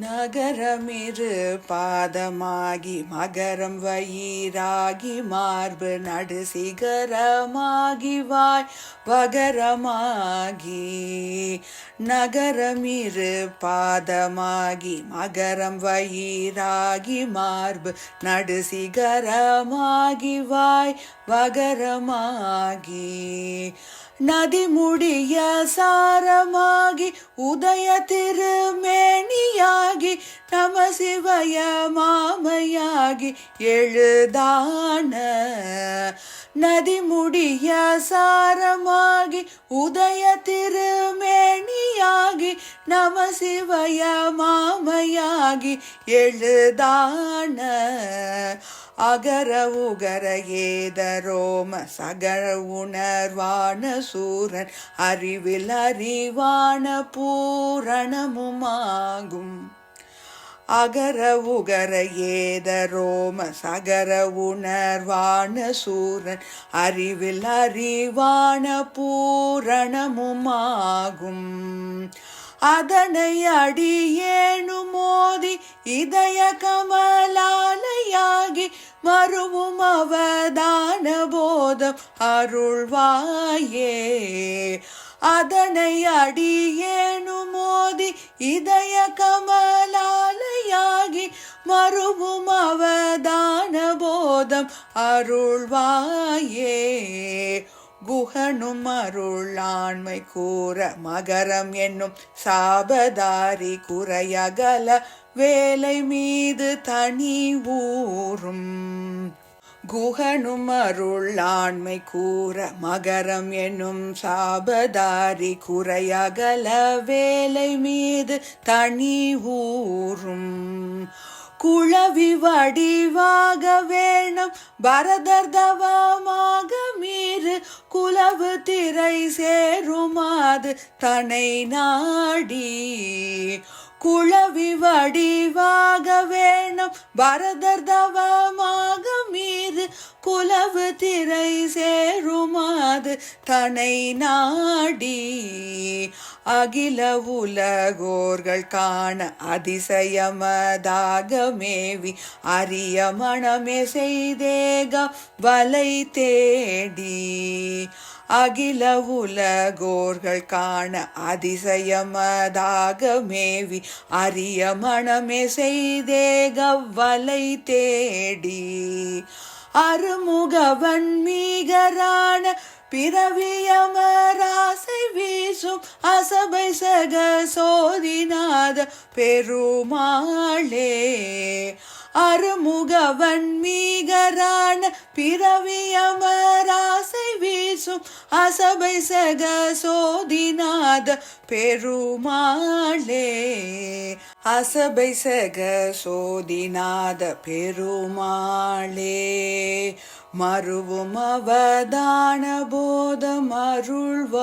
நகரமிரு பாதமாகி மகரம் வயிறாகி மார்பு நடு சிகரமாகி வாய் வகரமாகி நகரமிரு பாதமாகி மகரம் வயிறாகி மார்பு நடு சிகரமாகி வாய் வகரமாகி நதி முடிய சாரமாகி உதய திருமேனியாகி நம சிவய மாமையாகி எழுதான நதி முடிய சாரமாகி உதய திருமேனியாகி நம சிவய மாமையாகி எழுதான அகர உகர ஏதரோம சகர உணர்வான சூரன் அறிவில் அறிவான பூரணமுமாகும். அகர உகர ஏதரோம சகர உணர்வான சூரன் அறிவில் அறிவான பூரணமுமாகும். அதனை அடியேனு மோதி இதய கமல் அருள்வாயே. அதனை அடியேனு மோதி இதய கமலாலையாகி மறுவும் அவதான போதம் அருள்வாயே. குகனும் அருளாண்மை கூற மகரம் என்னும் சாபதாரி குறையகல வேலை மீது தனி ஊறும் குகனும் அருளாண்மை கூற மகரம் என்னும் சாபதாரி குறையகல வேலை மீது தனி ஊறும் குழவி வடிவாக வேணும் பரதர்தவமாக மீறு குலவு திரை சேருமாது தனை நாடி. குழவி வடிவாக வேணும் பரதர்தவமாக புலவு திரை சேருமாது தனை நாடி. அகில உலகோர்கள் காண அதிசயமதாக மேவி அரிய மணமே செய்தேக வலை தேடி. அகில உலகோர்கள் காண அதிசயமதாக மேவி அரிய மணமே செய்தேக வலை தேடி. அருமுகவன் மீகரான பிறவியமராசை வீசும் அசபை சக சோதிநாத பெருமாளே. அருமுகவன் மீகரான பிறவியமராசை வீசும் அசபை சக சோதிநாத பெருமாளே. அசபை சக சோதிநாத பெருமாளே. மறுவும் அவதான போதம் அருள்வாயே.